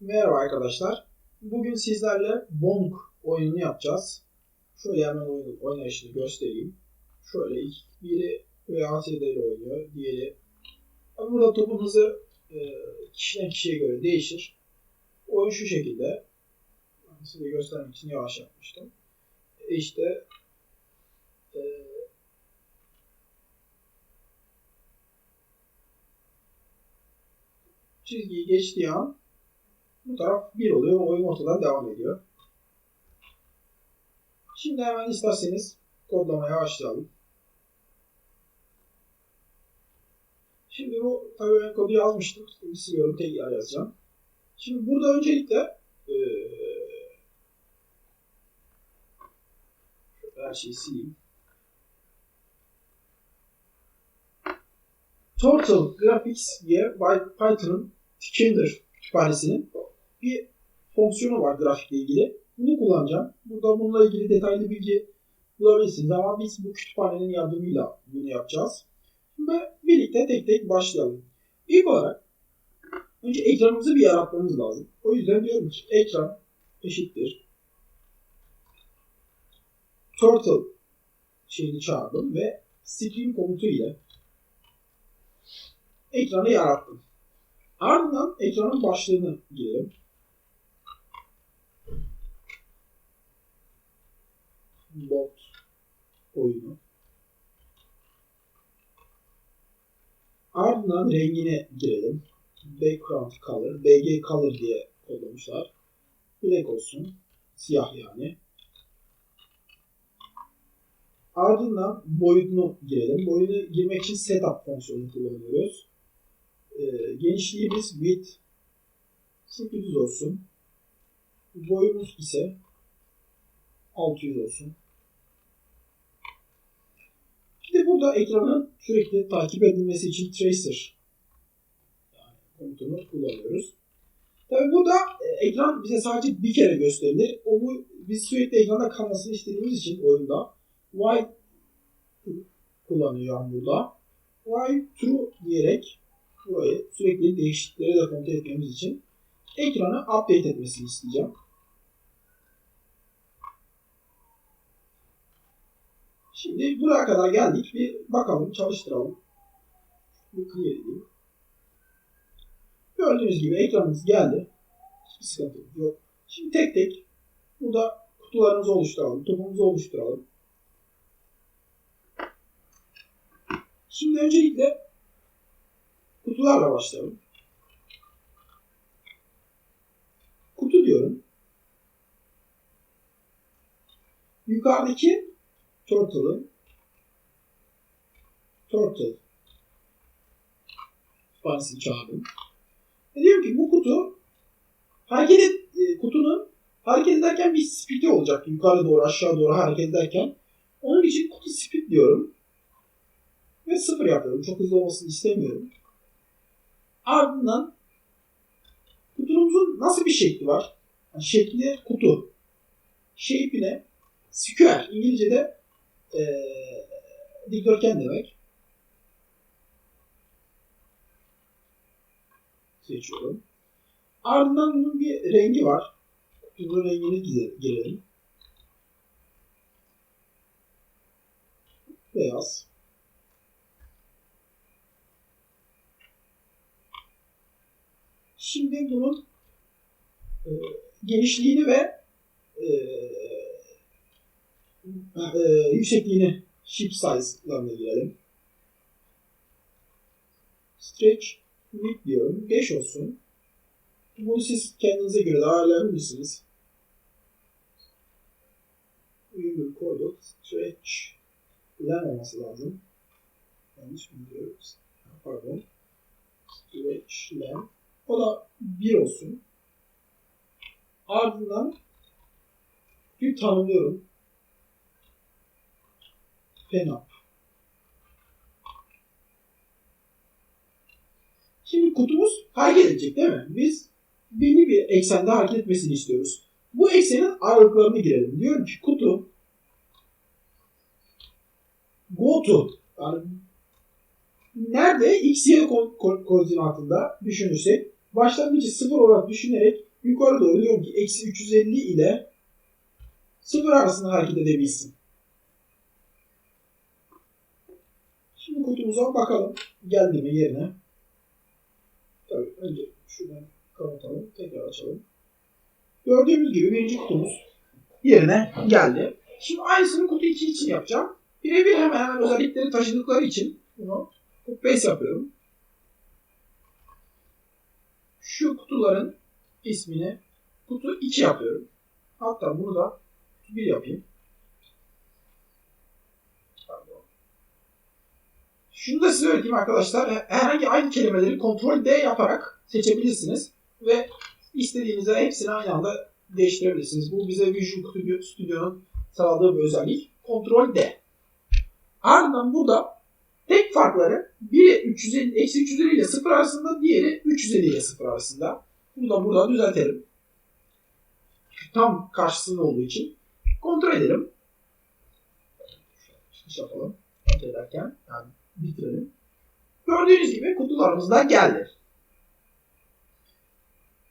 Merhaba arkadaşlar. Bugün sizlerle Bonk oyununu yapacağız. Şöyle hemen oyun, oynayışını göstereyim. Şöyle ilk biri VASD ile oynuyor. Diğeri burada topun hızı e, kişiden kişiye göre değişir. Oyun şu şekilde. Size göstermek için yavaş yapmıştım. E işte e, çizgiyi geçtiği an bu taraf 1 oluyor. Oyun ortadan devam ediyor. Şimdi hemen isterseniz kodlamaya başlayalım. Şimdi bu tabii ben kodu yazmıştım. Siliyorum tekrar yazacağım. Şimdi burada öncelikle ee, her şeyi sileyim. Total Graphics diye Python'ın Tkinter kütüphanesinin bir fonksiyonu var grafikle ilgili. Bunu kullanacağım. Burada bununla ilgili detaylı bilgi bulabilirsiniz ama biz bu kütüphanenin yardımıyla bunu yapacağız. Ve birlikte tek tek başlayalım. İlk olarak önce ekranımızı bir yaratmamız lazım. O yüzden diyorum ki ekran eşittir turtle şeyini çağırdım ve stream komutu ile ekranı yarattım. Ardından ekranın başlığını girelim. Bot oyunu. Ardından rengine girelim. Background color, BG color diye kodlamışlar. Black olsun. Siyah yani. Ardından boyutunu girelim. Boyunu girmek için setup fonksiyonunu kullanıyoruz. Ee, genişliğimiz width 800 olsun. Boyumuz ise 600 olsun. Bir de burada ekranın sürekli takip edilmesi için tracer yani komutunu kullanıyoruz. Tabi burada e, ekran bize sadece bir kere gösterilir. O bu biz sürekli ekranda kalmasını istediğimiz için oyunda white kullanıyorum burada. White true diyerek burayı sürekli değişikliklere de kontrol etmemiz için ekranı update etmesini isteyeceğim. Şimdi buraya kadar geldik. Bir bakalım, çalıştıralım. Bir clear edeyim. Gördüğünüz gibi ekranımız geldi. Hiçbir sıkıntı yok. Şimdi tek tek burada kutularımızı oluşturalım, topumuzu oluşturalım. Şimdi öncelikle kutularla başlayalım. Kutu diyorum. Yukarıdaki Turtle'ın Turtle kütüphanesini çağırdım. Ve diyorum ki bu kutu hareket et, e, kutunun hareket ederken bir speed'i olacak. Yukarı doğru aşağı doğru hareket ederken. Onun için kutu speed diyorum. Ve sıfır yapıyorum. Çok hızlı olmasını istemiyorum. Ardından kutumuzun nasıl bir şekli var? Yani şekli kutu. Shape'ine square. İngilizce'de e, dikdörtgen demek. Seçiyorum. Ardından bunun bir rengi var. Kutunun rengini girelim. Beyaz. Şimdi bunun e, genişliğini ve e, e, yüksekliğini ship size'larına girelim. Stretch width diyorum. 5 olsun. Bunu siz kendinize göre de ayarlayabilirsiniz. Uygun koyduk. Stretch len olması lazım. Yanlış mı diyoruz? Pardon. Stretch len. O da 1 olsun. Ardından bir tanımlıyorum. Penap. Şimdi kutumuz hareket edecek değil mi? Biz belli bir eksende hareket etmesini istiyoruz. Bu eksenin aralıklarını girelim. Diyorum ki kutu go to yani nerede x y ko- ko- koordinatında düşünürsek başlangıcı sıfır olarak düşünerek yukarı doğru diyorum ki eksi 350 ile 0 arasında hareket edebilsin. Şimdi kutumuza bakalım. Geldi mi yerine. Tabii önce şuradan kapatalım. Tekrar açalım. Gördüğümüz gibi birinci kutumuz yerine geldi. Şimdi aynısını kutu 2 için yapacağım. Birebir hemen hemen özellikleri taşıdıkları için bunu copy paste yapıyorum. Şu kutuların ismini kutu 2 yapıyorum. Hatta bunu da kutu 1 yapayım. Şunu da size öğreteyim arkadaşlar. Herhangi aynı kelimeleri Ctrl D yaparak seçebilirsiniz. Ve istediğinizde hepsini aynı anda değiştirebilirsiniz. Bu bize Visual Studio, Studio'nun sağladığı bir özellik. Ctrl D. Ardından burada tek farkları biri 350, eksi 350 ile 0 arasında, diğeri 350 ile 0 arasında. Bunu da burada düzeltelim. Tam karşısında olduğu için. Kontrol edelim. Çıkış yapalım. Kontrol ederken yani bitirelim. Gördüğünüz gibi kutularımız da geldi.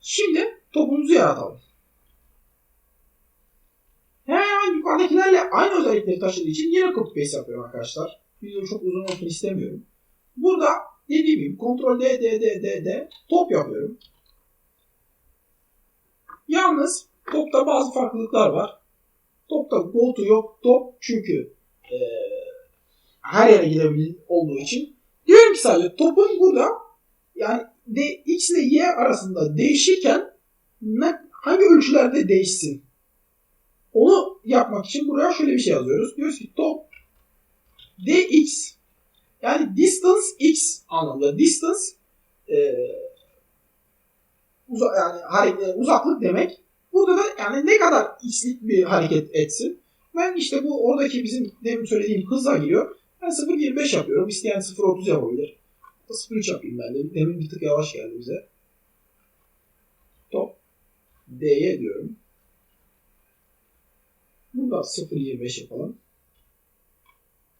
Şimdi topumuzu yaratalım. Hemen yukarıdakilerle aynı özellikleri taşıdığı için yine copy paste yapıyorum arkadaşlar. Video çok uzun olsun istemiyorum. Burada dediğim gibi Ctrl D D D D D top yapıyorum. Yalnız topta bazı farklılıklar var. Topta go to yok top çünkü e, her yere gidebilir olduğu için. Diyorum ki sadece topun burada yani de, X ile Y arasında değişirken ne, hangi ölçülerde değişsin? Onu yapmak için buraya şöyle bir şey yazıyoruz. Diyoruz ki top dx yani distance x anlamında. Distance e, uza, yani hareket, uzaklık demek. Burada da yani ne kadar x'lik bir hareket etsin. Ben işte bu oradaki bizim demin söylediğim hızla giriyor. Ben 0.25 yapıyorum. İsteyen 0.30 yapabilir. 0.3 yapayım ben de. Demin bir tık yavaş geldi bize. Top. D'ye diyorum. Burada 0.25 yapalım.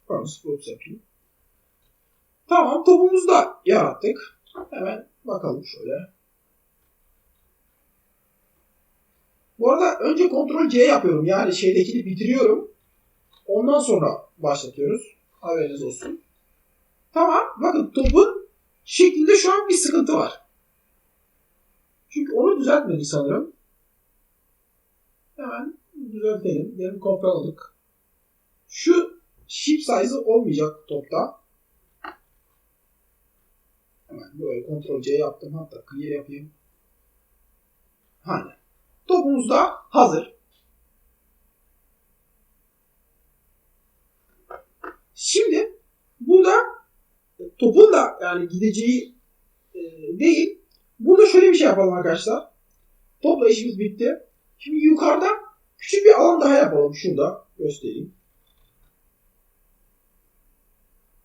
Pardon 0.30 yapayım. Tamam topumuzu da yarattık. Hemen bakalım şöyle. Bu arada önce Ctrl C yapıyorum. Yani şeydekini bitiriyorum. Ondan sonra başlatıyoruz. Haberiniz olsun. Tamam. Bakın topun şeklinde şu an bir sıkıntı var. Çünkü onu düzeltmedik sanırım. Hemen düzeltelim. Demin kopyaladık. Şu ship size olmayacak topta. Hemen buraya Ctrl C yaptım. Hatta clear yapayım. Hani. Topumuz da hazır. Şimdi burada topun da yani gideceği e, değil. Burada şöyle bir şey yapalım arkadaşlar. Topla işimiz bitti. Şimdi yukarıda küçük bir alan daha yapalım. Şurada göstereyim.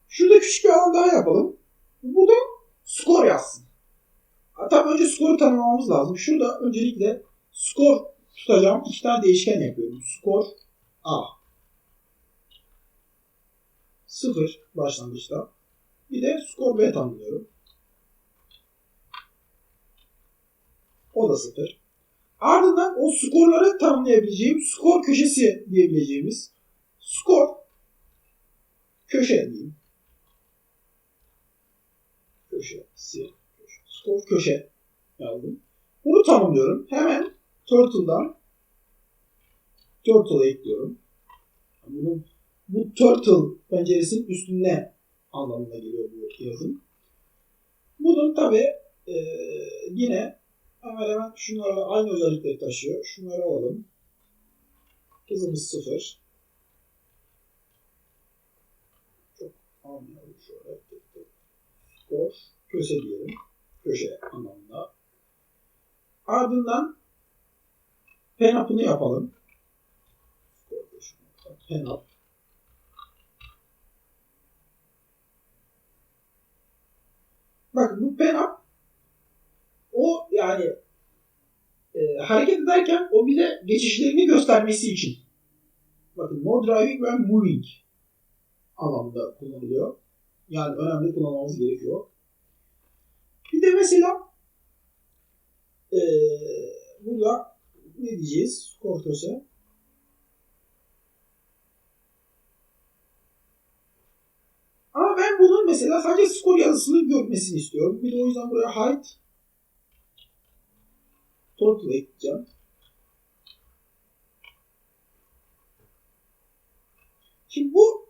Şurada küçük bir alan daha yapalım. Burada skor yazsın. Tabii önce skoru tanımlamamız lazım. Şurada öncelikle skor tutacağım. iki tane değişken yapıyorum. Skor A. 0 başlangıçta. Bir de skor B tanımlıyorum. O da 0. Ardından o skorları tanımlayabileceğim skor köşesi diyebileceğimiz skor köşe diyeyim. Köşesi. Skor köşe yazdım. Bunu tanımlıyorum. Hemen Turtle'dan Turtle'ı ekliyorum. Bunun bu Turtle penceresinin üstüne anlamına geliyor bu yazım. Bunun tabi e, yine hemen hemen şunlarla aynı özellikleri taşıyor. Şunları alalım. Hızımız sıfır. Çok anlayalım şöyle. Skor köşe diyelim. Köşe anlamında. Ardından pen yapalım. Pen up. Bakın bu pen up o yani e, hareket ederken o bize geçişlerini göstermesi için. Bakın no driving ve moving anlamında kullanılıyor. Yani önemli kullanmamız gerekiyor. Bir de mesela e, ne diyeceğiz? Skor köse. Ama ben bunun mesela sadece skor yazısını görmesini istiyorum. Bir de o yüzden buraya height total ekleyeceğim. Şimdi bu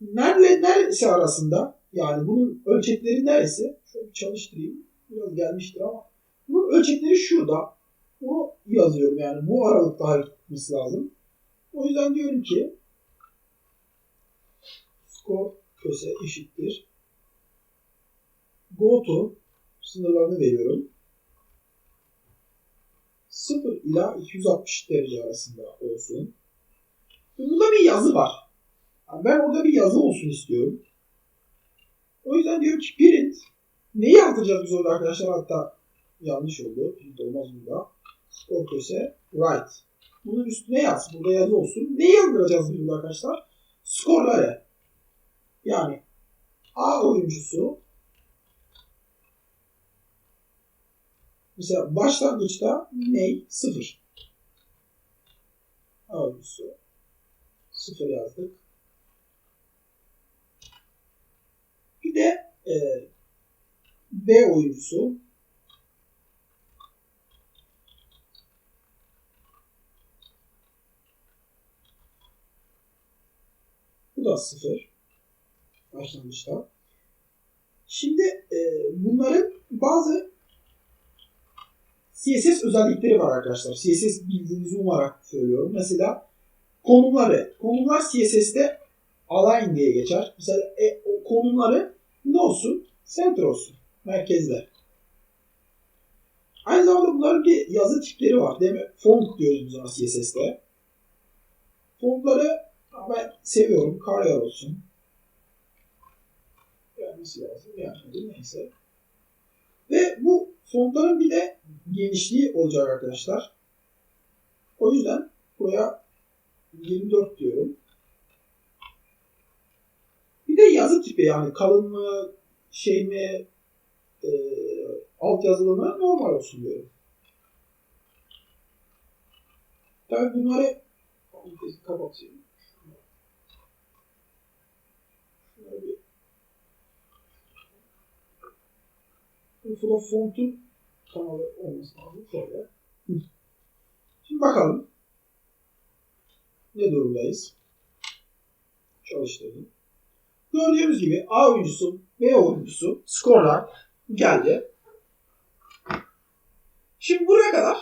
nerede neresi arasında yani bunun ölçekleri neresi? Şöyle bir çalıştırayım. Biraz gelmiştir ama bunun ölçekleri şurada. Bunu yazıyorum yani bu aralıkta hareket lazım. O yüzden diyorum ki skor köse eşittir. Go to sınırlarını veriyorum. 0 ila 260 derece arasında olsun. Bunda bir yazı var. Yani ben orada bir yazı olsun istiyorum. O yüzden diyorum ki print neyi yazdıracağız biz orada arkadaşlar? Hatta yanlış oldu. Print olmaz burada. Skor köse write. Bunun üstüne yaz. Burada yazı olsun. Ne yazdıracağız burada arkadaşlar? Skorları. Yani A oyuncusu mesela başlangıçta ney? Sıfır. A oyuncusu sıfır yazdık. Bir de e, B oyuncusu Bu da sıfır. Başlangıçta. Şimdi e, bunların bazı CSS özellikleri var arkadaşlar. CSS bildiğinizi umarak söylüyorum. Mesela konumları. Konumlar CSS'te align diye geçer. Mesela e, o konumları ne olsun? Center olsun. Merkezde. Aynı zamanda bunların bir yazı tipleri var değil mi? Font diyoruz biz ona CSS'te. Fontları ben seviyorum. Kariyer olsun. Gelmesi lazım. Gelmedi. Neyse. Ve bu fontların bir de genişliği olacak arkadaşlar. O yüzden buraya 24 diyorum. Bir de yazı tipi yani kalın mı, şey mi, e, alt yazılı mı normal olsun diyorum. Tabii bunları kapatayım. Şunları bir Bu fontun kanalı olması lazım. Şöyle. Şimdi bakalım. Ne durumdayız? Çalıştırdım. Gördüğümüz gibi A oyuncusu, B oyuncusu skorlar geldi. Şimdi buraya kadar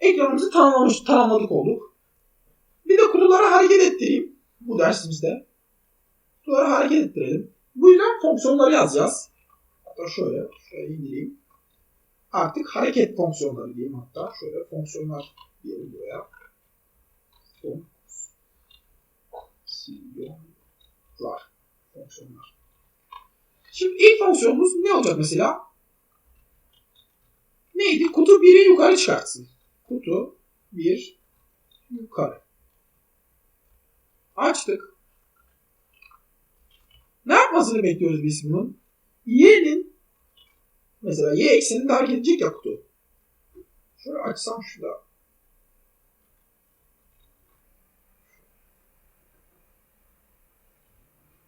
ekranımızı tamamlamış, tamamladık olduk. Bir de kutuları hareket ettireyim bu dersimizde. Kutuları hareket ettirelim. Bu yüzden fonksiyonları yazacağız. Hatta şöyle, şöyle indireyim. Artık hareket fonksiyonları diyeyim hatta. Şöyle fonksiyonlar diyelim buraya. Fonksiyonlar. Fonksiyonlar. Şimdi ilk fonksiyonumuz ne olacak mesela? Neydi? Kutu 1'i yukarı çıkartsın. Kutu 1 yukarı. Açtık. Ne yapmasını bekliyoruz biz bunun? Y'nin mesela Y ekseninde hareket edecek ya. Şöyle açsam şurada.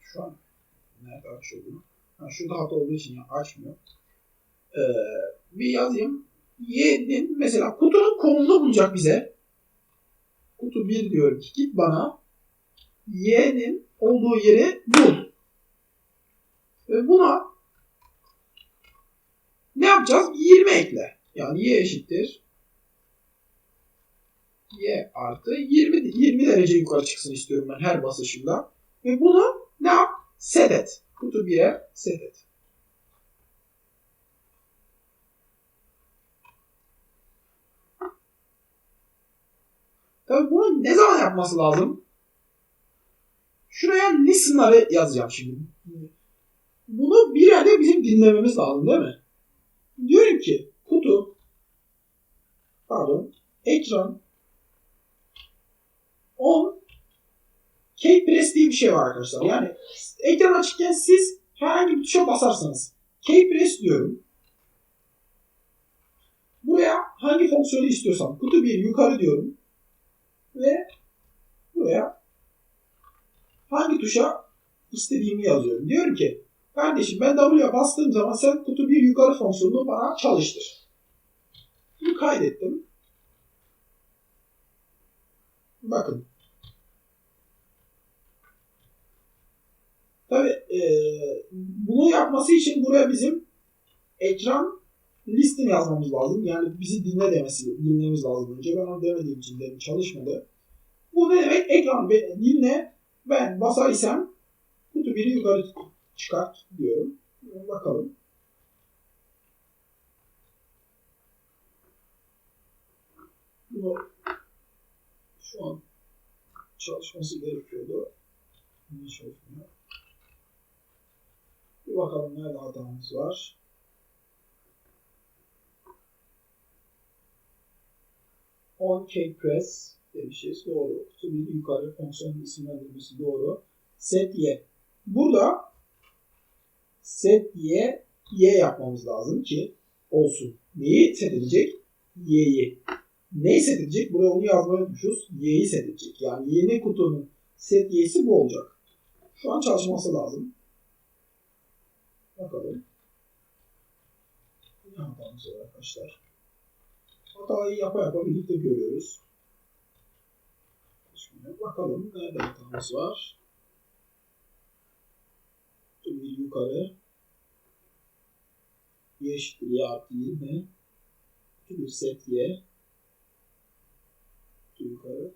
Şu an nerede açıyor bunu? Ha, şurada hata olduğu için ya açmıyor. Ee, bir yazayım. Y'nin mesela kutunun konumunu bulacak bize. Kutu 1 diyorum ki git bana Y'nin olduğu yeri bul. Ve buna ne yapacağız? 20 ekle. Yani y eşittir. y artı 20, 20 derece yukarı çıksın istiyorum ben her basışımda. Ve bunu ne yap? Set et. Kutu 1'e set et. Tabii bunu ne zaman yapması lazım? Şuraya listen'ları yazacağım şimdi. Bunu bir yerde bizim dinlememiz lazım değil mi? Diyorum ki kutu pardon ekran on keypress diye bir şey var arkadaşlar. Yani ekran açıkken siz herhangi bir tuşa basarsanız keypress diyorum. Buraya hangi fonksiyonu istiyorsam kutu 1 yukarı diyorum. Ve buraya hangi tuşa istediğimi yazıyorum. Diyorum ki kardeşim ben W'ye bastığım zaman sen kutu 1 yukarı fonksiyonunu bana çalıştır. Bunu kaydettim. Bakın. Tabi e, bunu yapması için buraya bizim ekran listini yazmamız lazım. Yani bizi dinle demesi, dinlememiz lazım önce. Ben onu demediğim için de çalışmadı. Bu ne demek? Ekran dinle ben basaysam kutu biri yukarı çıkart diyorum. Bakalım. Bunu şu an çalışması gerekiyordu. Niye çalışmıyor? Bir bakalım nerede hatamız var. On key press demişiz. Doğru. Kutu yukarı fonksiyon isimlendirmesi doğru. Set y. Burada set y y yapmamız lazım ki olsun. Neyi set edecek? Y'yi. Neyi set edecek? Buraya onu yazmayı unutmuşuz. Y'yi set edecek. Yani yeni kutunun set y'si bu olacak. Şu an çalışması lazım. Bakalım. Ne hatamız arkadaşlar? Hatayı yapa yapa birlikte görüyoruz. Şimdi bakalım nerede hatamız var. Bir yukarı. Y eşittir Y artı 20. Bir set Y. Yukarı.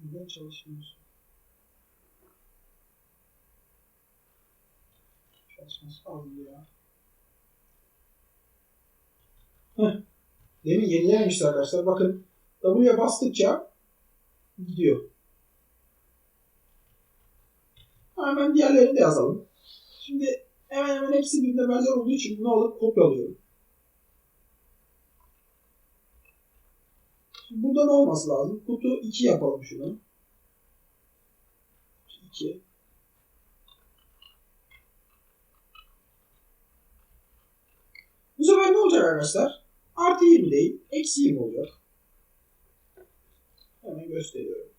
Neden çalışmıyorsun? Çalışması lazım ya. Heh. Demin yenilememişti arkadaşlar. Bakın W'ye bastıkça gidiyor. Hemen diğerlerini de yazalım. Şimdi hemen hemen hepsi birbirine benzer olduğu için bunu alıp kopyalıyorum. Şimdi burada ne olması lazım? Kutu 2 yapalım şunu. 2. Bu sefer ne olacak arkadaşlar? Artı 20 değil, eksi 20 olacak. Hemen gösteriyorum.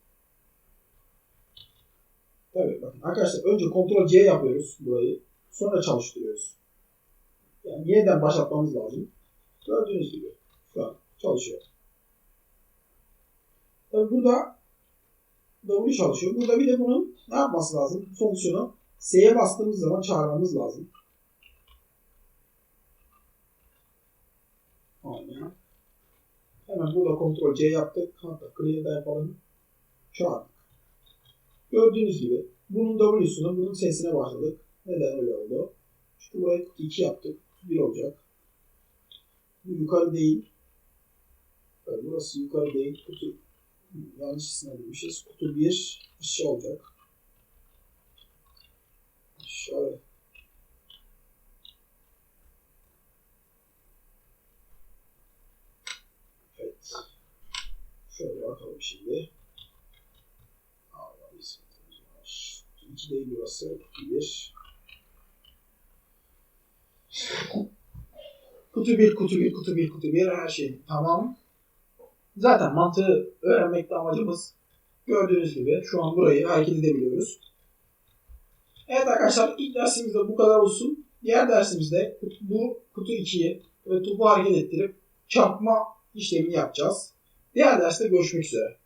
Tabii bakın arkadaşlar önce Ctrl C yapıyoruz burayı. Sonra çalıştırıyoruz. Yani yeniden başlatmamız lazım. Gördüğünüz gibi şu an çalışıyor. Tabii burada W çalışıyor. Burada bir de bunun ne yapması lazım? Fonksiyonu S'ye bastığımız zaman çağırmamız lazım. Aynen. Hemen burada Ctrl C yaptık. Hatta clear da yapalım. Çağırdık. Gördüğünüz gibi bunun W'sunu bunun sesine başladık. Neden öyle oldu? Çünkü buraya kutu 2 yaptık. Kutu 1 olacak. Bu yukarı değil. Burası yukarı değil. Kutu yanlış isimlendirmişiz. Kutu 1 aşağı olacak. Aşağı. Evet. Şöyle bakalım şimdi. Bir sıkıntımız var. Kutu 2 değil burası. Kutu 1. Kutu 1, kutu 1, kutu 1, kutu 1 her şey tamam. Zaten mantığı öğrenmekte amacımız gördüğünüz gibi şu an burayı hareket edebiliyoruz. Evet arkadaşlar ilk dersimizde bu kadar olsun. Diğer dersimizde bu kutu 2'yi ve topu hareket ettirip çarpma işlemini yapacağız. Diğer derste görüşmek üzere.